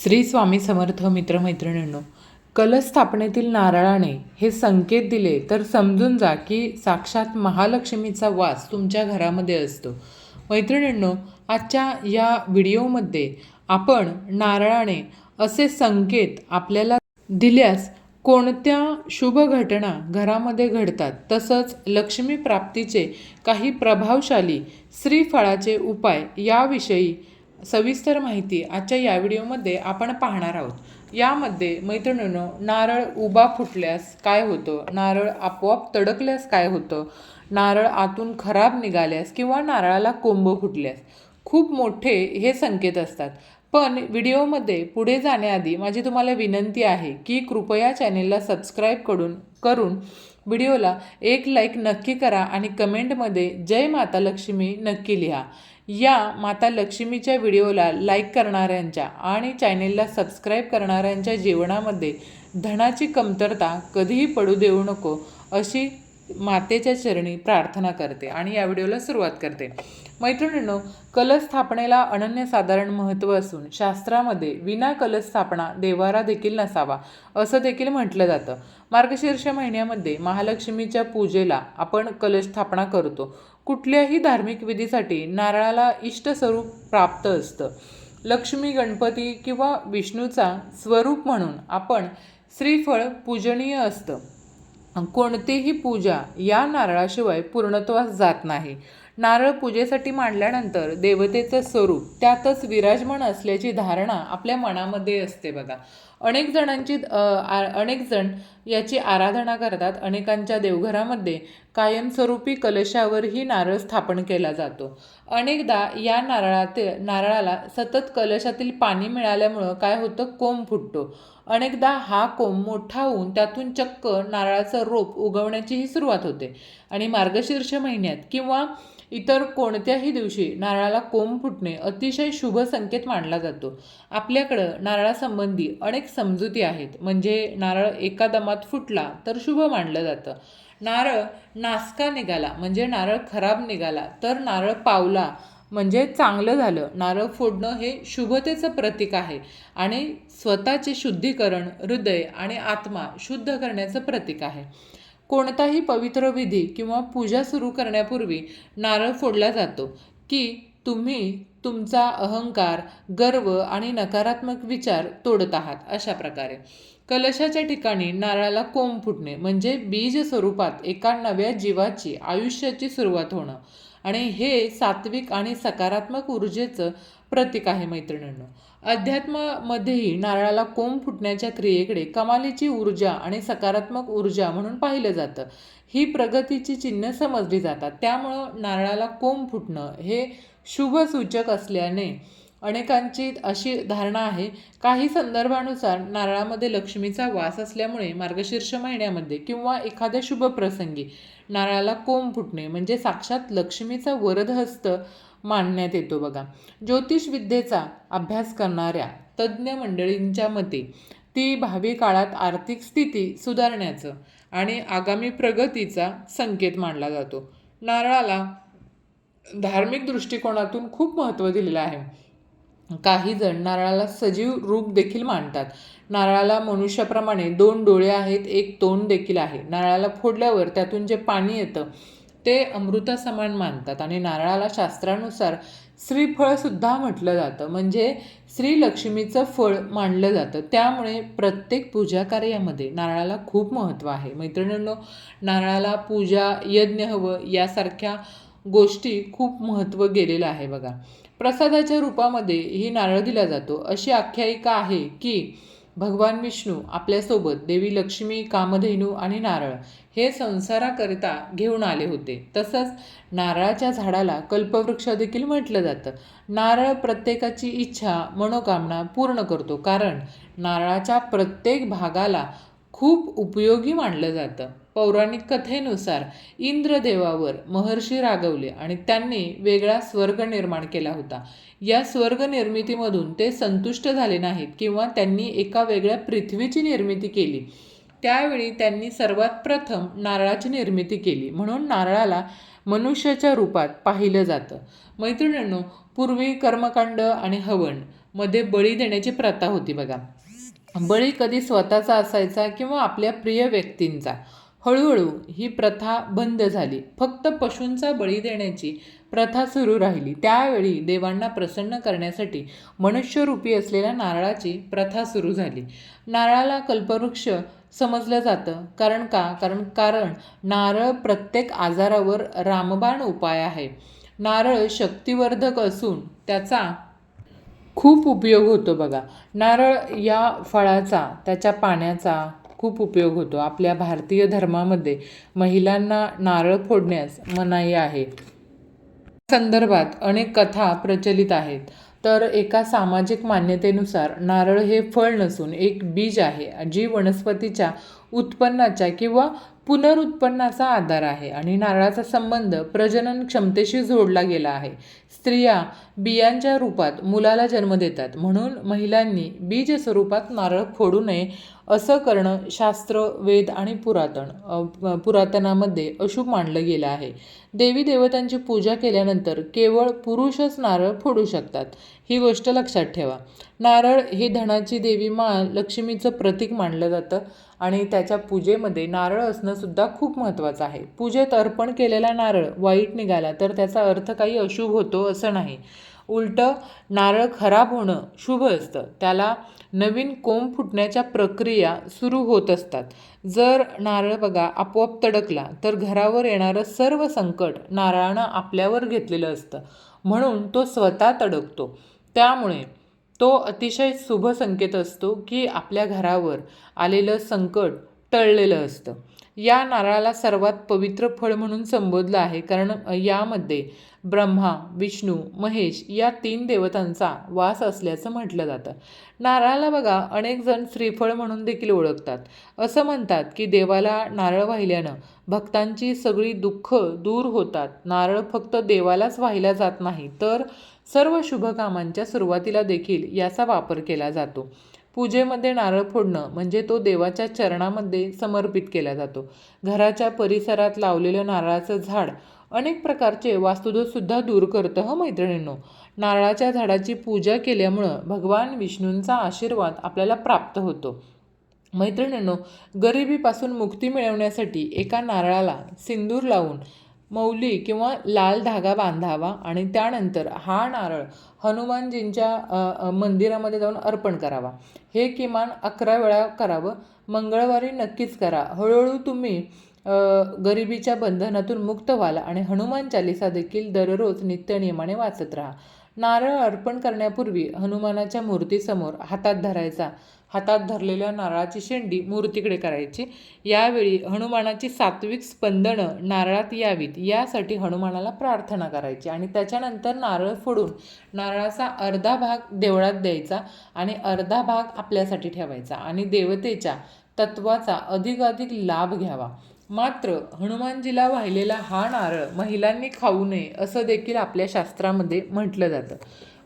श्री स्वामी समर्थ मित्रमैत्रिणींनो कलस्थापनेतील नारळाने हे संकेत दिले तर समजून जा की साक्षात महालक्ष्मीचा वास तुमच्या घरामध्ये असतो. मैत्रिणींनो आजच्या या व्हिडिओमध्ये आपण नारळाने असे संकेत आपल्याला दिल्यास कोणत्या शुभ घटना घरामध्ये घडतात? तसंच लक्ष्मी प्राप्तीचे काही प्रभावशाली श्रीफळाचे उपाय याविषयी सविस्तर माहिती आजच्या या व्हिडिओमध्ये आपण पाहणार आहोत. यामध्ये मैत्रिणींनो नारळ उभा फुटल्यास काय होतं? नारळ आपोआप तडकल्यास काय होतं? नारळ आतून खराब निघाल्यास किंवा नारळाला कोंब फुटल्यास? खूप मोठे हे संकेत असतात. पण व्हिडिओमध्ये पुढे जाण्याआधी माझी तुम्हाला विनंती आहे की कृपया चॅनेलला सबस्क्राईब करून करून व्हिडिओला एक लाईक नक्की करा आणि कमेंटमध्ये जय माता लक्ष्मी नक्की लिहा. या माता लक्ष्मीच्या व्हिडिओला लाईक करणाऱ्यांच्या आणि चॅनेलला सबस्क्राईब करणाऱ्यांच्या जीवनामध्ये धनाची कमतरता कधीही पडू देऊ नको अशी मातेच्या चरणी प्रार्थना करते आणि या व्हिडिओला सुरुवात करते. मैत्रिणींनो कलश स्थापनेला अनन्यसाधारण महत्त्व असून शास्त्रामध्ये विना कलश स्थापना देवारा देखील नसावा असं देखील म्हटलं जातं. मार्गशीर्ष महिन्यामध्ये महालक्ष्मीच्या पूजेला आपण कलश स्थापना करतो. कुठल्याही धार्मिक विधीसाठी नारळाला इष्टस्वरूप प्राप्त असतं. लक्ष्मी गणपती किंवा विष्णूचा स्वरूप म्हणून आपण श्रीफळ पूजनीय असतं. कोणतीही पूजा या नारळाशिवाय पूर्णत्वास जात नाही. नारळ पूजेसाठी मांडल्यानंतर देवतेचं स्वरूप त्यातच विराजमान असल्याची धारणा आपल्या मनामध्ये असते बघा. अनेक जणांची अनेक जण याची आराधना करतात. अनेकांच्या देवघरामध्ये कायमस्वरूपी कलशावरही नारळ स्थापन केला जातो. अनेकदा या नारळाते नारळाला सतत कलशातील पाणी मिळाल्यामुळं काय होतं? कोंब फुटतो. अनेकदा हा कोंब मोठा होऊन त्यातून चक्क नारळाचं रोप उगवण्याचीही सुरुवात होते. आणि मार्गशीर्ष महिन्यात किंवा इतर कोणत्याही दिवशी नारळाला कोंब फुटणे अतिशय शुभ संकेत मानला जातो. आपल्याकडं नारळासंबंधी अनेक समजुती आहेत. म्हणजे नारळ एका दमात फुटला तर शुभ मानलं जातं. नारळ नासका निघाला म्हणजे नारळ खराब निघाला तर नारळ पावला म्हणजे चांगलं झालं. नारळ फोडणं हे शुभतेचं प्रतीक आहे आणि स्वतःचे शुद्धीकरण हृदय आणि आत्मा शुद्ध करण्याचं प्रतीक आहे. कोणताही पवित्र विधी किंवा पूजा सुरू करण्यापूर्वी नारळ फोडला जातो की तुम्ही तुमचा अहंकार गर्व आणि नकारात्मक विचार तोडत आहात अशा प्रकारे. कलशाच्या ठिकाणी नारळाला कोंब फुटणे म्हणजे बीज स्वरूपात एका नव्या जीवाची आयुष्याची सुरुवात होणं. आणि हे सात्विक आणि सकारात्मक ऊर्जेचं प्रतीक आहे मैत्रिणींनो. अध्यात्मामध्येही नारळाला कोंब फुटण्याच्या क्रियेकडे कमालीची ऊर्जा आणि सकारात्मक ऊर्जा म्हणून पाहिलं जातं. ही प्रगतीची चिन्ह समजली जातात. त्यामुळं नारळाला कोंब फुटणं हे शुभसूचक असल्याने अनेकांची अशी धारणा आहे. काही संदर्भानुसार नारळामध्ये लक्ष्मीचा वास असल्यामुळे मार्गशीर्ष महिन्यामध्ये किंवा एखाद्या शुभ प्रसंगी नारळाला कोंब फुटणे म्हणजे साक्षात लक्ष्मीचा वरदहस्त मानण्यात येतो बघा. ज्योतिषविद्येचा अभ्यास करणाऱ्या तज्ज्ञ मंडळींच्या मते ती भावी काळात आर्थिक स्थिती सुधारण्याचं आणि आगामी प्रगतीचा संकेत मानला जातो. नारळाला धार्मिक दृष्टिकोनातून खूप महत्त्व दिलेलं आहे. काही जण नारळाला सजीव रूप देखील मानतात. नारळाला मनुष्याप्रमाणे दोन डोळे आहेत एक तोंड देखील आहे. नारळाला फोडल्यावर त्यातून जे पाणी येतं ते अमृतासमान मानतात. आणि नारळाला शास्त्रानुसार श्रीफळसुद्धा म्हटलं जातं. म्हणजे श्रीलक्ष्मीचं फळ मानलं जातं. त्यामुळे प्रत्येक पूजा कार्यामध्ये नारळाला खूप महत्त्व आहे. मैत्रिणींनो नारळाला पूजा यज्ञ हवं यासारख्या गोष्टी खूप महत्त्व गेलेलं आहे बघा. प्रसादाच्या रूपामध्ये ही नारळ दिला जातो. अशी आख्यायिका आहे की भगवान विष्णू आपल्यासोबत देवी लक्ष्मी कामधेनू आणि नारळ हे संसाराकरिता घेऊन आले होते. तसंच नारळाच्या झाडाला कल्पवृक्ष देखील म्हटलं जातं. नारळ प्रत्येकाची इच्छा मनोकामना पूर्ण करतो. कारण नारळाच्या प्रत्येक भागाला खूप उपयोगी मानलं जातं. पौराणिक कथेनुसार इंद्रदेवावर महर्षी रागवले आणि त्यांनी वेगळा स्वर्ग निर्माण केला होता. या स्वर्ग निर्मितीमधून ते संतुष्ट झाले नाहीत किंवा त्यांनी एका वेगळ्या पृथ्वीची निर्मिती केली. त्यावेळी त्यांनी सर्वात प्रथम नारळाची निर्मिती केली. म्हणून नारळाला मनुष्याच्या रूपात पाहिलं जातं. मैत्रिणींनो पूर्वी कर्मकांड आणि हवनमध्ये बळी देण्याची प्रथा होती बघा. बळी कधी स्वतःचा असायचा किंवा आपल्या प्रिय व्यक्तींचा. हळूहळू ही प्रथा बंद झाली. फक्त पशूंचा बळी देण्याची प्रथा सुरू राहिली. त्यावेळी देवांना प्रसन्न करण्यासाठी मनुष्यरूपी असलेल्या नारळाची प्रथा सुरू झाली. नारळाला कल्पवृक्ष समजलं जातं. कारण का? कारण कारण नारळ प्रत्येक आजारावर रामबाण उपाय आहे. नारळ शक्तिवर्धक असून त्याचा खूप उपयोग होतो बघा. नारळ या फळाचा त्याच्या पाण्याचा खूप उपयोग होतो. आपल्या भारतीय धर्मामध्ये महिलांना नारळ फोडण्यास मनाई आहे. संदर्भात अनेक कथा प्रचलित आहेत. तर एका सामाजिक मान्यतेनुसार नारळ हे फळ नसून एक बीज आहे जी वनस्पतीच्या उत्पन्नाच्या किंवा पुनरुत्पन्नाचा आधार आहे आणि नारळाचा संबंध प्रजनन क्षमतेशी जोडला गेला आहे. स्त्रिया बियांच्या रूपात मुलाला जन्म देतात म्हणून महिलांनी बीज स्वरूपात नारळ फोडू नये असं करणं शास्त्र वेद आणि पुरातन पुरातनामध्ये अशुभ मानलं गेलं आहे. देवी देवतांची पूजा केल्यानंतर केवळ पुरुषच नारळ फोडू शकतात ही गोष्ट लक्षात ठेवा. नारळ हे धनाची देवी मा लक्ष्मीचं प्रतीक मानलं जातं आणि त्याच्या पूजेमध्ये नारळ असणंसुद्धा खूप महत्त्वाचं आहे. पूजेत अर्पण केलेला नारळ वाईट निघाला तर त्याचा अर्थ काही अशुभ होतो असं नाही. उलटं नारळ खराब होणं शुभ असतं. त्याला नवीन कोंब फुटण्याच्या प्रक्रिया सुरू होत असतात. जर नारळ बघा आपोआप तडकला तर घरावर येणारं सर्व संकट नारळानं आपल्यावर घेतलेलं असतं. म्हणून तो स्वतः तडकतो. त्यामुळे तो अतिशय शुभ संकेत असतो की आपल्या घरावर आलेलं संकट टळलेलं असतं. या नारळाला सर्वात पवित्र फळ म्हणून संबोधलं आहे. कारण यामध्ये ब्रह्मा विष्णू महेश या तीन देवतांचा वास असल्याचं म्हटलं जातं. नारळाला बघा अनेक जण श्रीफळ म्हणून देखील ओळखतात. असं म्हणतात की देवाला नारळ वाहिल्यानं भक्तांची सगळी दुःख दूर होतात. नारळ फक्त देवालाच वाहिला जात नाही तर सर्व शुभ कामांच्या सुरुवातीला देखील याचा वापर केला जातो. पूजेमध्ये नारळ फोडणं म्हणजे तो देवाच्या चरणामध्ये समर्पित केला जातो. घराच्या परिसरात लावलेलं नारळाचं झाड अनेक प्रकारचे वास्तुदोषसुद्धा दूर करतं हं मैत्रिणींनो? नारळाच्या झाडाची पूजा केल्यामुळं भगवान विष्णूंचा आशीर्वाद आपल्याला प्राप्त होतो. मैत्रिणींनो गरिबीपासून मुक्ती मिळवण्यासाठी एका नारळाला सिंदूर लावून मौली किंवा लाल धागा बांधावा आणि त्यानंतर हा नारळ हनुमानजींच्या मंदिरामध्ये जाऊन अर्पण करावा. हे किमान अकरा वेळा करावं. मंगळवारी नक्कीच करा. हळूहळू तुम्ही गरिबीच्या बंधनातून मुक्त व्हाल आणि हनुमान चालिसा देखील दररोज नित्यनियमाने वाचत राहा. नारळ अर्पण करण्यापूर्वी हनुमानाच्या मूर्तीसमोर हातात धरायचा. हातात धरलेल्या नारळाची शेंडी मूर्तीकडे करायची. यावेळी हनुमानाची सात्विक स्पंदनं नारळात यावीत. यासाठी हनुमानाला प्रार्थना करायची आणि त्याच्यानंतर नारळ फोडून नारळाचा अर्धा भाग देवळात द्यायचा आणि अर्धा भाग आपल्यासाठी ठेवायचा आणि देवतेच्या तत्वाचा अधिकाधिक लाभ घ्यावा. मात्र हनुमानजीला वाहिलेला हा नारळ महिलांनी खाऊ नये असं देखील आपल्या शास्त्रामध्ये म्हटलं जातं.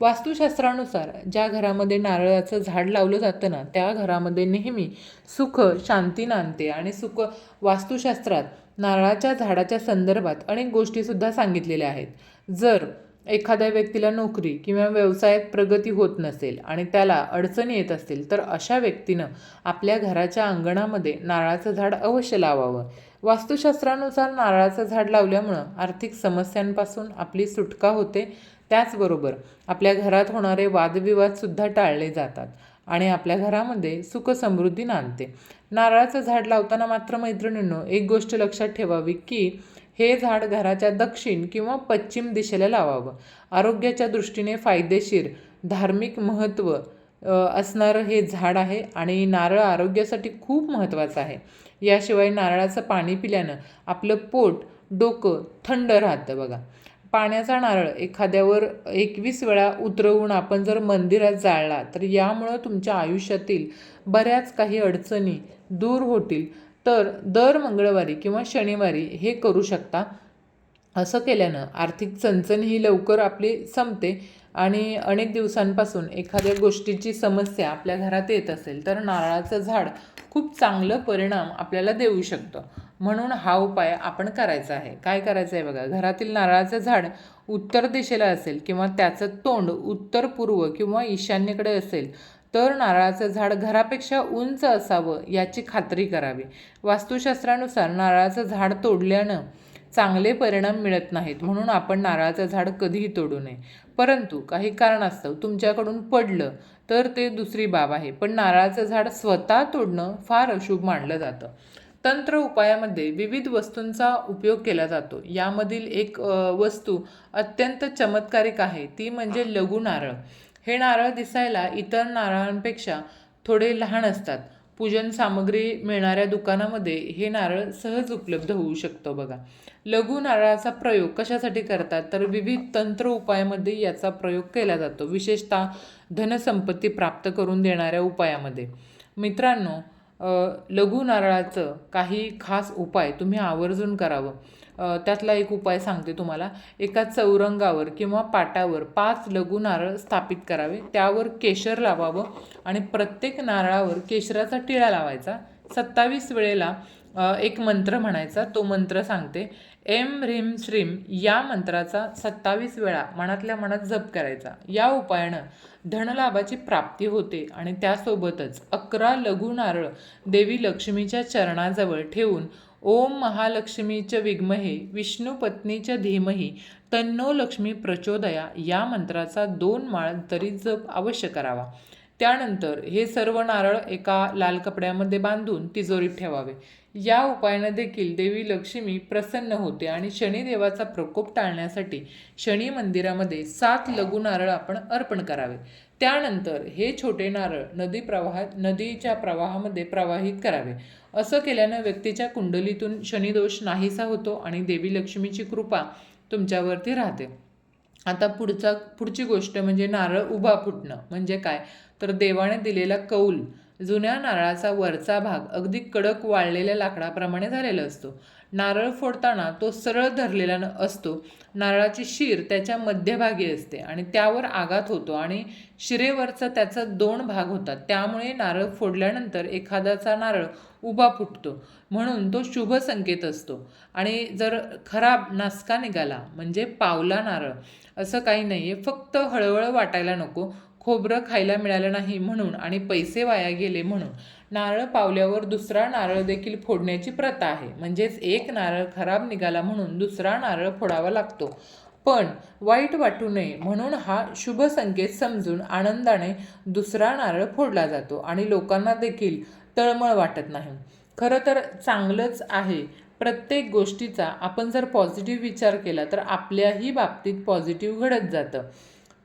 वास्तुशास्त्रानुसार ज्या घरामध्ये नारळाचं झाड लावलं जातं ना त्या घरामध्ये नेहमी सुख शांती नांदते आणि सुख वास्तुशास्त्रात नारळाच्या झाडाच्या संदर्भात अनेक गोष्टीसुद्धा सांगितलेल्या आहेत. जर एखाद्या व्यक्तीला नोकरी किंवा व्यवसायात प्रगती होत नसेल आणि त्याला अडचणी येत असतील तर अशा व्यक्तीनं आपल्या घराच्या अंगणामध्ये नारळाचं झाड अवश्य लावावं. वास्तुशास्त्रानुसार नारळाचं झाड लावल्यामुळं आर्थिक समस्यांपासून आपली सुटका होते. त्याचबरोबर आपल्या घरात होणारे वादविवादसुद्धा टाळले जातात आणि आपल्या घरामध्ये सुख समृद्धी नांदते. नारळाचं झाड लावताना मात्र मैत्रिणींनो एक गोष्ट लक्षात ठेवावी की हे झाड घराच्या दक्षिण किंवा पश्चिम दिशेला लावावं. आरोग्याच्या दृष्टीने फायदेशीर धार्मिक महत्त्व असणारं हे झाड आहे आणि नारळ आरोग्यासाठी खूप महत्त्वाचं आहे. याशिवाय नारळाचं पाणी पिल्यानं आपलं पोट डोकं थंड राहतं बघा. पाण्याचा नारळ एखाद्यावर एकवीस वेळा उतरवून आपण जर मंदिरात जाळला तर यामुळं तुमच्या आयुष्यातील बऱ्याच काही अडचणी दूर होतील. तर दर मंगळवारी किंवा शनिवारी हे करू शकता. असं केल्यानं आर्थिक चणचण ही लवकर आपली संपते. आणि अनेक दिवसांपासून एखाद्या गोष्टीची समस्या आपल्या घरात येत असेल तर नारळाचं झाड खूप चांगलं परिणाम आपल्याला देऊ शकतं. म्हणून हा उपाय आपण करायचा आहे. काय करायचं आहे बघा घरातील नारळाचं झाड उत्तर दिशेला असेल किंवा त्याचं तोंड उत्तर पूर्व किंवा ईशान्येकडे असेल तर नारळाचं झाड घरापेक्षा उंच असावं याची खात्री करावी. वास्तुशास्त्रानुसार नारळाचं झाड तोडल्यानं चांगले परिणाम मिळत नाहीत. म्हणून आपण नारळाचं झाड कधीही तोडू नये. परंतु काही कारणास्तव तुमच्याकडून पडलं तर ते दुसरी बाब आहे. पण नारळाचं झाड स्वतः तोडणं फार अशुभ मानलं जातं. तंत्र उपायामध्ये विविध वस्तूंचा उपयोग केला जातो. यामधील एक वस्तू अत्यंत चमत्कारिक आहे. ती म्हणजे लघु नारळ. हे नारळ दिसायला इतर नारळांपेक्षा थोडे लहान असतात. पूजन सामग्री मिळणाऱ्या दुकानामध्ये हे नारळ सहज उपलब्ध होऊ शकतो बघा. लघु नारळाचा प्रयोग कशासाठी करतात? तर विविध तंत्र उपायामध्ये याचा प्रयोग केला जातो. विशेषतः धनसंपत्ती प्राप्त करून देणाऱ्या उपायामध्ये. मित्रांनो लघु नारळाचं काही खास उपाय तुम्ही आवर्जून करावं. त्यातला एक उपाय सांगते तुम्हाला. एका चौरंगावर किंवा पाटावर पाच लघु नारळ स्थापित करावे. त्यावर केशर लावावं आणि प्रत्येक नारळावर केशराचा टिळा लावायचा. सत्तावीस वेळेला एक मंत्र म्हणायचा. तो मंत्र सांगते एम ह्रीम श्रीम या मंत्राचा सत्तावीस वेळा मनातल्या मनात जप करायचा. या उपायानं धनलाभाची प्राप्ती होते आणि त्यासोबतच अकरा लघु नारळ देवी लक्ष्मीच्या चरणाजवळ ठेवून ओम महालक्ष्मीच्या विग्महे विष्णू पत्नीच्या धीमही तन्नो लक्ष्मी प्रचोदया या मंत्राचा दोन माळ तरी जप अवश्य करावा. त्यानंतर हे सर्व नारळ एका लाल कपड्यामध्ये बांधून तिजोरीत ठेवावे. या उपायानं देखील देवी लक्ष्मी प्रसन्न होते आणि शनिदेवाचा प्रकोप टाळण्यासाठी शनी मंदिरामध्ये सात लघु नारळ आपण अर्पण करावे. त्यानंतर हे छोटे नारळ नदी प्रवाहात नदीच्या प्रवाहामध्ये प्रवाहित करावे. असं केल्यानं व्यक्तीच्या कुंडलीतून शनिदोष नाहीसा होतो आणि देवी लक्ष्मीची कृपा तुमच्यावरती राहते. आता पुढचा पुढची गोष्ट म्हणजे नारळ उभा फुटणं. म्हणजे काय? तर देवाने दिलेला कौल जुन्या नारळाचा वरचा भाग अगदी कडक वाळलेल्या लाकडाप्रमाणे झालेला असतो. नारळ फोडताना तो सरळ धरलेला न- असतो. नारळाची शीर त्याच्या मध्यभागी असते आणि त्यावर आघात होतो आणि शिरेवरचा त्याचा दोन भाग होतात. त्यामुळे नारळ फोडल्यानंतर एखाद्याचा नारळ उभा फुटतो. म्हणून तो शुभ संकेत असतो. आणि जर खराब नासका निघाला म्हणजे पावला नारळ असं काही नाही आहे फक्त हळहळ वाटायला नको. खोबरं खायला मिळालं नाही म्हणून आणि पैसे वाया गेले म्हणून. नारळ पावल्यावर दुसरा नारळ देखील फोडण्याची प्रथा आहे. म्हणजेच एक नारळ खराब निघाला म्हणून दुसरा नारळ फोडावा लागतो. पण वाईट वाटू नये म्हणून हा शुभ संकेत समजून आनंदाने दुसरा नारळ फोडला जातो आणि लोकांना देखील तळमळ वाटत नाही. खरं तर चांगलंच आहे. प्रत्येक गोष्टीचा आपण जर पॉझिटिव्ह विचार केला तर आपल्याही बाबतीत पॉझिटिव्ह घडत जातं.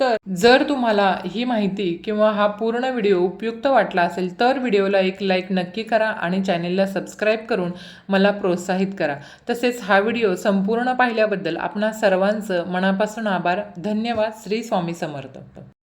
तर जर तुम्हाला ही माहिती किंवा हा पूर्ण व्हिडिओ उपयुक्त वाटला असेल तर व्हिडिओला एक लाईक नक्की करा आणि चॅनेलला सबस्क्राईब करून मला प्रोत्साहित करा. तसेच हा व्हिडिओ संपूर्ण पाहिल्याबद्दल आपणा सर्वांचं मनापासून आभार. धन्यवाद. श्री स्वामी समर्थ.